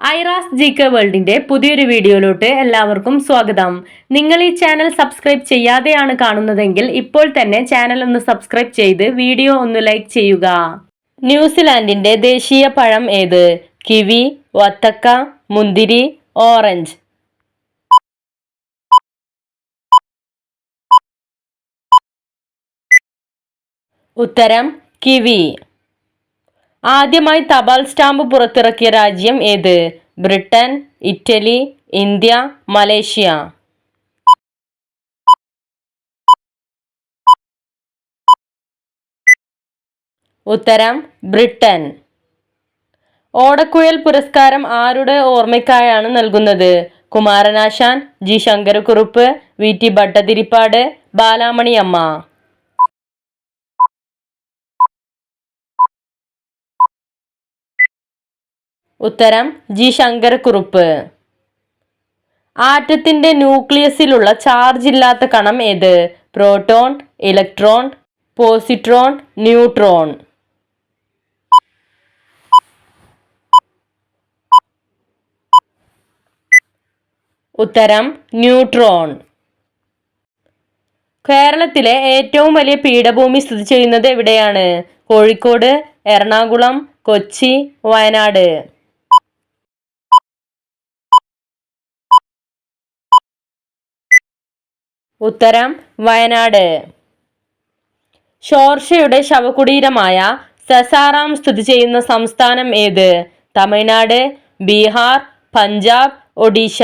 Aira's G K വേൾഡിന്റെ പുതിയൊരു വീഡിയോയിലോട്ട് എല്ലാവർക്കും സ്വാഗതം. നിങ്ങൾ ഈ ചാനൽ സബ്സ്ക്രൈബ് ചെയ്യാതെയാണ് കാണുന്നതെങ്കിൽ ഇപ്പോൾ തന്നെ ചാനൽ ഒന്ന് സബ്സ്ക്രൈബ് ചെയ്ത് വീഡിയോ ഒന്ന് ലൈക്ക് ചെയ്യുക. ന്യൂസിലാൻഡിന്റെ ദേശീയ പഴം ഏത്? കിവി വത്തക്ക മുന്തിരി ഓറഞ്ച്. ഉത്തരം കിവി. ആദ്യമായി തപാൽ സ്റ്റാമ്പ് പുറത്തിറക്കിയ രാജ്യം ഏത്? Britain Italy India Malaysia. ഉത്തരം ബ്രിട്ടൻ. ഓടക്കുഴൽ പുരസ്കാരം ആരുടെ ഓർമ്മയ്ക്കായാണ് നൽകുന്നത്? Kumaranasan G. Sankarakurup V. T. Bhattathiripad Balamani ഉത്തരം ജി ശങ്കരക്കുറുപ്പ്. ആറ്റത്തിന്റെ ന്യൂക്ലിയസിലുള്ള ചാർജ് ഇല്ലാത്ത കണം ഏത്? Proton electron positron neutron. ഉത്തരം ന്യൂട്രോൺ. കേരളത്തിലെ ഏറ്റവും വലിയ പീഠഭൂമി സ്ഥിതി ചെയ്യുന്നത് എവിടെയാണ്? കോഴിക്കോട് എറണാകുളം കൊച്ചി വയനാട്. ഉത്തരം വയനാട്. ഷോർഷയുടെ ശവകുടീരമായ സസാറാം സ്ഥിതി ചെയ്യുന്ന സംസ്ഥാനം ഏത്? തമിഴ്നാട് ബീഹാർ പഞ്ചാബ് ഒഡീഷ.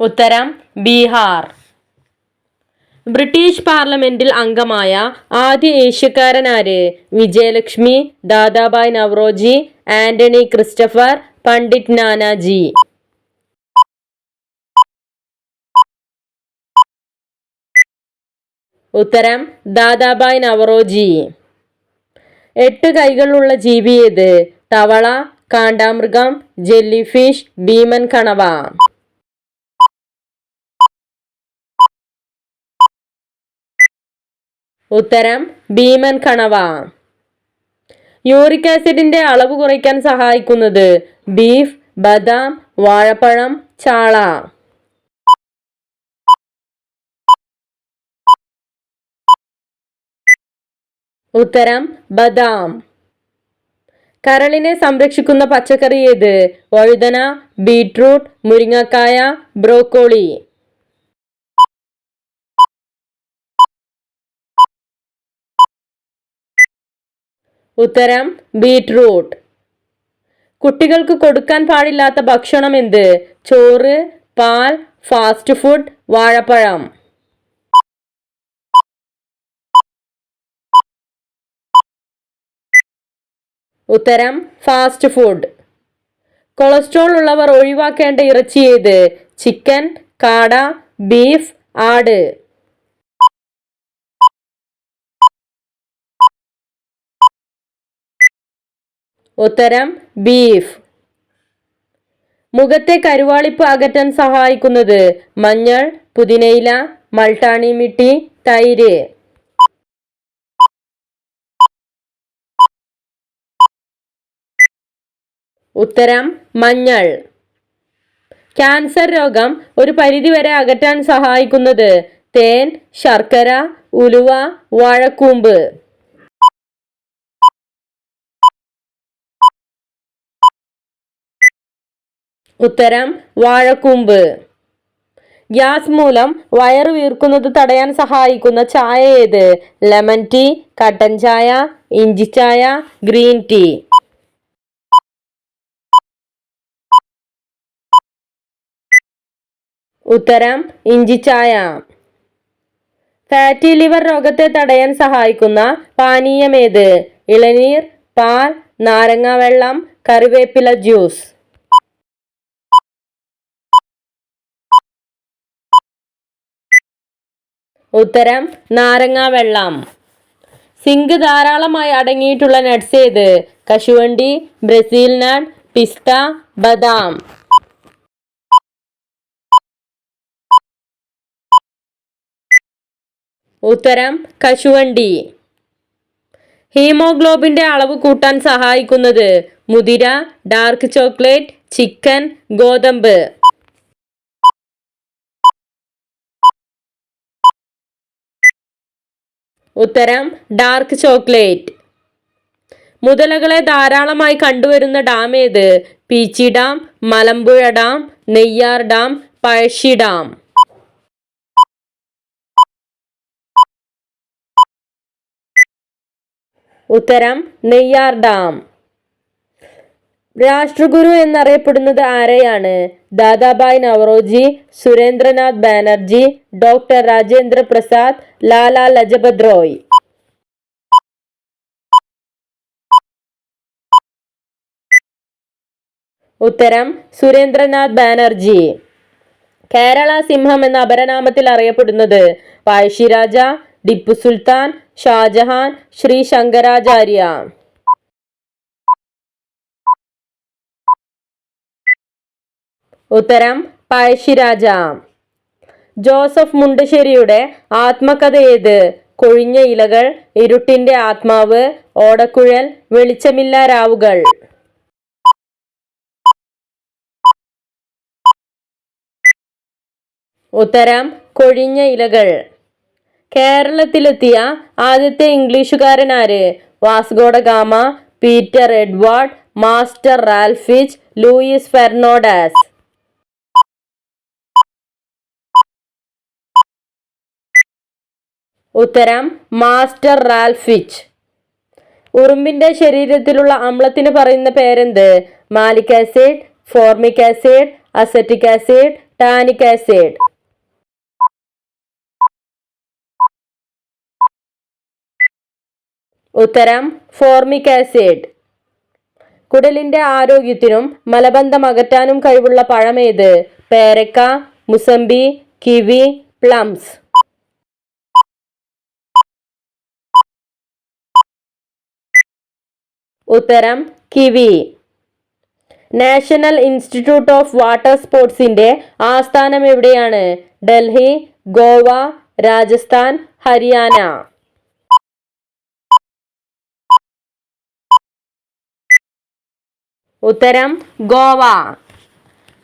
ഉത്തരം ബീഹാർ. ബ്രിട്ടീഷ് പാർലമെന്റിൽ അംഗമായ ആദ്യ ഏഷ്യക്കാരനാര്? Vijayalakshmi Dadabhai Naoroji Anthony Christopher Pandit Nanaji. ഉത്തരം ദാദാബായ് നവറോജി. എട്ട് കൈകളുള്ള ജീവി ഏത്? തവള കാണ്ടാമൃഗം ജെല്ലിഫിഷ് ഭീമൻ കണവ. ഉത്തരം ഭീമൻ കണവ. യൂറിക് ആസിഡിന്റെ അളവ് കുറയ്ക്കാൻ സഹായിക്കുന്നത് ബീഫ് ബദാം വാഴപ്പഴം ചാള. ഉത്തരം ബദാം. കരളിനെ സംരക്ഷിക്കുന്ന പച്ചക്കറി ഏത്? വഴുതന ബീട്രൂട്ട് മുരിങ്ങക്കായ ബ്രോക്കോളി. ഉത്തരം ബീട്രൂട്ട് കുട്ടികൾക്ക് കൊടുക്കാൻ പാടില്ലാത്ത ഭക്ഷണം എന്ത്? ചോറ് പാൽ ഫാസ്റ്റ് ഫുഡ് വാഴപ്പഴം. ഉത്തരം ഫാസ്റ്റ് ഫുഡ്. കൊളസ്ട്രോൾ ഉള്ളവർ ഒഴിവാക്കേണ്ട ഇറച്ചി ഏത്? ചിക്കൻ കാട ബീഫ് ആട്. ഉത്തരം ബീഫ്. മുഖത്തെ കരുവാളിപ്പ് അകറ്റാൻ സഹായിക്കുന്നത് മഞ്ഞൾ പുതിനയില മൾട്ടാണി മിട്ടി തൈര്. ഉത്തരം മഞ്ഞൾ. ക്യാൻസർ രോഗം ഒരു പരിധിവരെ അകറ്റാൻ സഹായിക്കുന്നത് തേൻ ശർക്കര ഉലുവ വാഴക്കൂമ്പ്. ഉത്തരം വാഴക്കൂമ്പ്. ഗ്യാസ് മൂലം വയറ് വീർക്കുന്നത് തടയാൻ സഹായിക്കുന്ന ചായ ഏത്? ലെമൺ ടീ കട്ടൻ ചായ ഇഞ്ചി ചായ ഗ്രീൻ ടീ. ഉത്തരം ഇഞ്ചി ചായ. ഫാറ്റി ലിവർ രോഗത്തെ തടയാൻ സഹായിക്കുന്ന പാനീയമേത് ഇളനീർ പാൽ നാരങ്ങ വെള്ളം കറിവേപ്പില ജ്യൂസ്. ഉത്തരം നാരങ്ങ വെള്ളം. സിങ്ക് ധാരാളമായി അടങ്ങിയിട്ടുള്ള നട്ട്സ് ഏത്? കശുവണ്ടി ബ്രസീൽ നട്ട് പിസ്ത ബദാം. ഉത്തരം കശുവണ്ടി. ഹീമോഗ്ലോബിന്റെ അളവ് കൂട്ടാൻ സഹായിക്കുന്നത് മുതിര ഡാർക്ക് ചോക്ലേറ്റ് ചിക്കൻ ഗോതമ്പ്. ഉത്തരം ഡാർക്ക് ചോക്ലേറ്റ് മുതലകളെ ധാരാളമായി കണ്ടുവരുന്ന ഡാം ഏത്? Peechi dam Malampuzha dam Neyyar dam Pazhassi dam. ഉത്തരം നെയ്യാർ ഡാം. രാഷ്ട്രഗുരു എന്നറിയപ്പെടുന്നത് ആരെയാണ്? ദാദാബായ് നവറോജി സുരേന്ദ്രനാഥ് ബാനർജി ഡോക്ടർ രാജേന്ദ്ര പ്രസാദ് ലാലാ ലജപത് റോയ്. ഉത്തരം സുരേന്ദ്രനാഥ് ബാനർജി. കേരള സിംഹം എന്ന അപരനാമത്തിൽ അറിയപ്പെടുന്നത് പഴശ്ശിരാജ ടിപ്പു സുൽത്താൻ ഷാജഹാൻ ശ്രീ ശങ്കരാചാര്യ. ഉത്തരം പഴശ്ശിരാജ. ജോസഫ് മുണ്ടശ്ശേരിയുടെ ആത്മകഥ ഏത് കൊഴിഞ്ഞ ഇലകൾ ഇരുട്ടിന്റെ ആത്മാവ് ഓടക്കുഴൽ വെളിച്ചമില്ല രാവുകൾ. ഉത്തരം കൊഴിഞ്ഞ ഇലകൾ. കേരളത്തിലെത്തിയ ആദ്യത്തെ ഇംഗ്ലീഷുകാരനാര്? Vasco da Gama Peter Edward master Ralph Fitch Luis Fernandes. ഉത്തരം മാസ്റ്റർ റാൽഫിച്ച് ഉറുമ്പിന്റെ ശരീരത്തിലുള്ള അമ്ലത്തിന് പറയുന്ന പേരെന്ത്? Malic acid formic acid acetic acid tannic acid. ഉത്തരം ഫോർമിക് ആസിഡ്. കുടലിന്റെ ആരോഗ്യത്തിനും മലബന്ധം അകറ്റാനും കഴിവുള്ള പഴമേത് പേരക്ക മുസമ്പി കിവി പ്ലംസ്. ഉത്തരം kiwi. National Institute of Water സ്പോർട്സിന്റെ ആസ്ഥാനം എവിടെയാണ്? ഡൽഹി ഗോവ രാജസ്ഥാൻ ഹരിയാന. ഉത്തരം ഗോവ.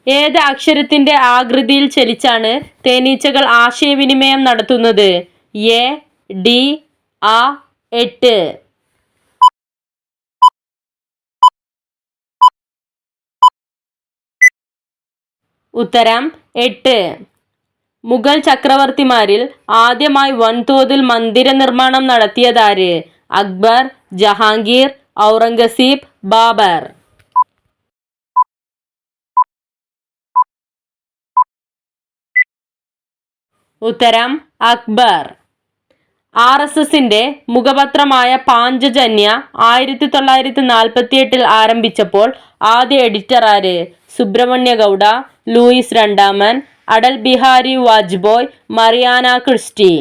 ഏത് അക്ഷരത്തിന്റെ ആകൃതിയിൽ ചലിച്ചാണ് തേനീച്ചകൾ ആശയവിനിമയം നടത്തുന്നത്? എ ഡി ആ എട്ട്. ഉത്തരം എട്ട്. മുഗൾ ചക്രവർത്തിമാരിൽ ആദ്യമായി വൻതോതിൽ മന്ദിര നിർമ്മാണം നടത്തിയതാര്? അക്ബർ ജഹാംഗീർ ഔറംഗസീബ് ബാബർ. ഉത്തരം അക്ബർ. ആർ എസ് എസിന്റെ മുഖപത്രമായ പാഞ്ചജന്യ ആയിരത്തി തൊള്ളായിരത്തി നാൽപ്പത്തി എട്ടിൽ ആരംഭിച്ചപ്പോൾ ആദ്യ എഡിറ്റർ ആര് സുബ്രഹ്മണ്യ ഗൗഡ ലൂയിസ് രണ്ടാമൻ അടൽ ബിഹാരി വാജ്ബോയ് മറിയാന ക്രിസ്റ്റി.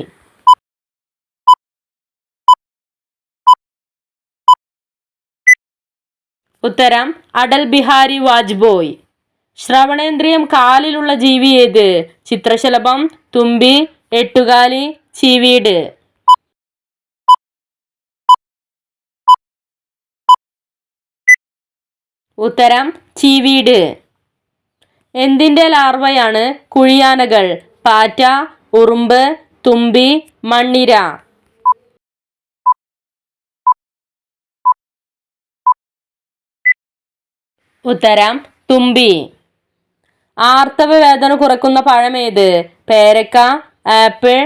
ഉത്തരം അടൽ ബിഹാരി വാജ്ബോയ് ശ്രവണേന്ദ്രിയം കാലിലുള്ള ജീവി ഏത്? ചിത്രശലഭം തുമ്പി എട്ടുകാലി ചീവീട്. ഉത്തരം ചീവീട്. എന്തിന്റെ ലാർവയാണ് കുഴിയാനകൾ? പാറ്റ ഉറുമ്പ് തുമ്പി മണ്ണിര. ഉത്തരം തുമ്പി. ആർത്തവ വേദന കുറക്കുന്ന പഴമേത്? പേരക്ക ആപ്പിൾ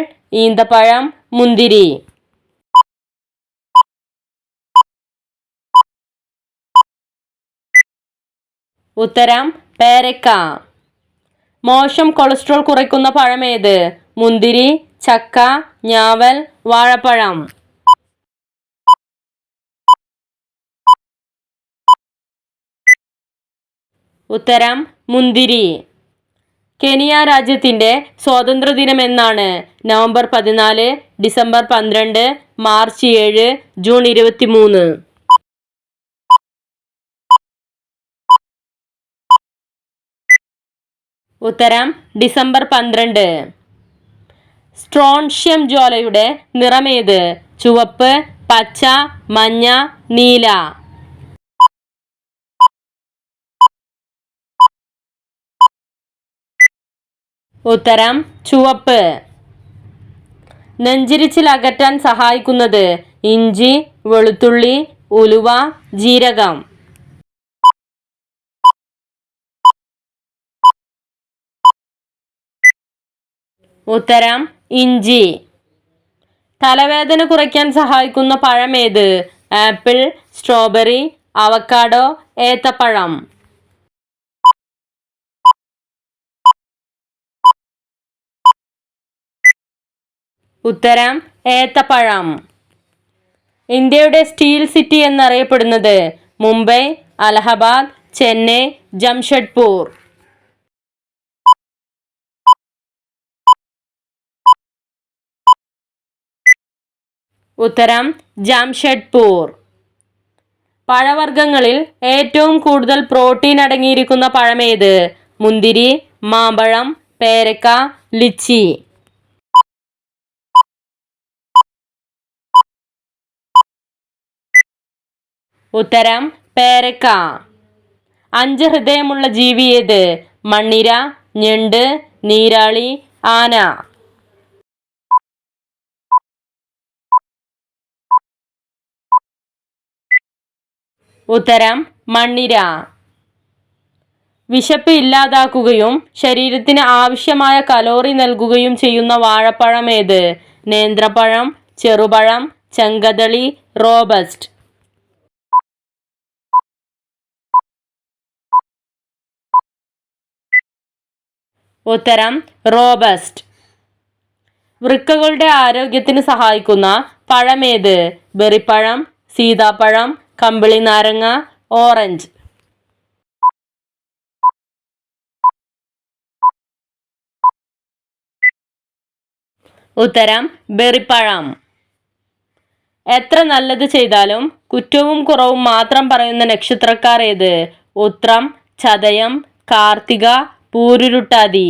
ഈന്തപ്പഴം മുന്തിരി. ഉത്തരം പേരക്ക. മോശം കൊളസ്ട്രോൾ കുറയ്ക്കുന്ന പഴമേത്? മുന്തിരി ചക്ക ഞാവൽ വാഴപ്പഴം. ഉത്തരം മുന്തിരി. കെനിയ രാജ്യത്തിന്റെ സ്വാതന്ത്ര്യദിനം എന്നാണ് നവംബർ പതിനാല് ഡിസംബർ പന്ത്രണ്ട് മാർച്ച് ഏഴ് ജൂൺ ഇരുപത്തി മൂന്ന് ഉത്തരം ഡിസംബർ പന്ത്രണ്ട്. സ്ട്രോൺഷ്യം ജ്വാലയുടെ നിറമേത്? ചുവപ്പ് പച്ച മഞ്ഞ നീല. ഉത്തരം ചുവപ്പ്. നെഞ്ചിരിച്ചിൽ അകറ്റാൻ സഹായിക്കുന്നത് ഇഞ്ചി വെളുത്തുള്ളി ഉലുവ ജീരകം. ഉത്തരം ഇഞ്ചി. തലവേദന കുറയ്ക്കാൻ സഹായിക്കുന്ന പഴം ഏത്? ആപ്പിൾ സ്ട്രോബെറി അവക്കാഡോ ഏത്തപ്പഴം. ഉത്തരം ഏത്തപ്പഴം. ഇന്ത്യയുടെ സ്റ്റീൽ സിറ്റി എന്നറിയപ്പെടുന്നത് മുംബൈ അലഹബാദ് ചെന്നൈ ജംഷഡ്പൂർ. ഉത്തരം ജാംഷഡ്പൂർ. പഴവർഗങ്ങളിൽ ഏറ്റവും കൂടുതൽ പ്രോട്ടീൻ അടങ്ങിയിരിക്കുന്ന പഴമേത്? മുന്തിരി മാമ്പഴം പേരക്ക ലിച്ചി. ഉത്തരം പേരക്ക. അഞ്ച് ഹൃദയമുള്ള ജീവി ഏത്? മണ്ണിര ഞണ്ട് നീരാളി ആന. ഉത്തരം മണ്ണിര. വിശപ്പ് ഇല്ലാതാക്കുകയും ശരീരത്തിന് ആവശ്യമായ കലോറി നൽകുകയും ചെയ്യുന്ന വാഴപ്പഴം ഏത്? നേന്ത്രപ്പഴം ചെറുപഴം ചെങ്കദളി റോബസ്റ്റ്. ഉത്തരം റോബസ്റ്റ്. വൃക്കകളുടെ ആരോഗ്യത്തിന് സഹായിക്കുന്ന പഴമേത് ബെറിപ്പഴം സീതാപ്പഴം കമ്പിളി നാരങ്ങ ഓറഞ്ച്. ഉത്തരം ബെറിപ്പഴം. എത്ര നല്ലത് ചെയ്താലും കുറ്റവും കുറവും മാത്രം പറയുന്ന നക്ഷത്രക്കാർ ഏത് ഉത്രം ചതയം കാർത്തിക പൂരുരുട്ടാതി.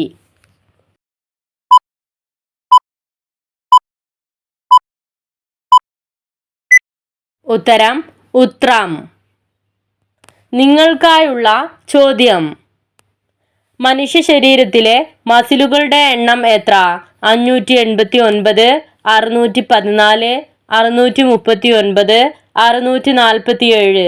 ഉത്തരം ഉത്രം. നിങ്ങൾക്കായുള്ള ചോദ്യം. മനുഷ്യ ശരീരത്തിലെ മസിലുകളുടെ എണ്ണം എത്ര? അഞ്ഞൂറ്റി എൺപത്തി ഒൻപത് അറുന്നൂറ്റി പതിനാല് അറുന്നൂറ്റി മുപ്പത്തി ഒൻപത് അറുന്നൂറ്റി നാൽപ്പത്തി ഏഴ്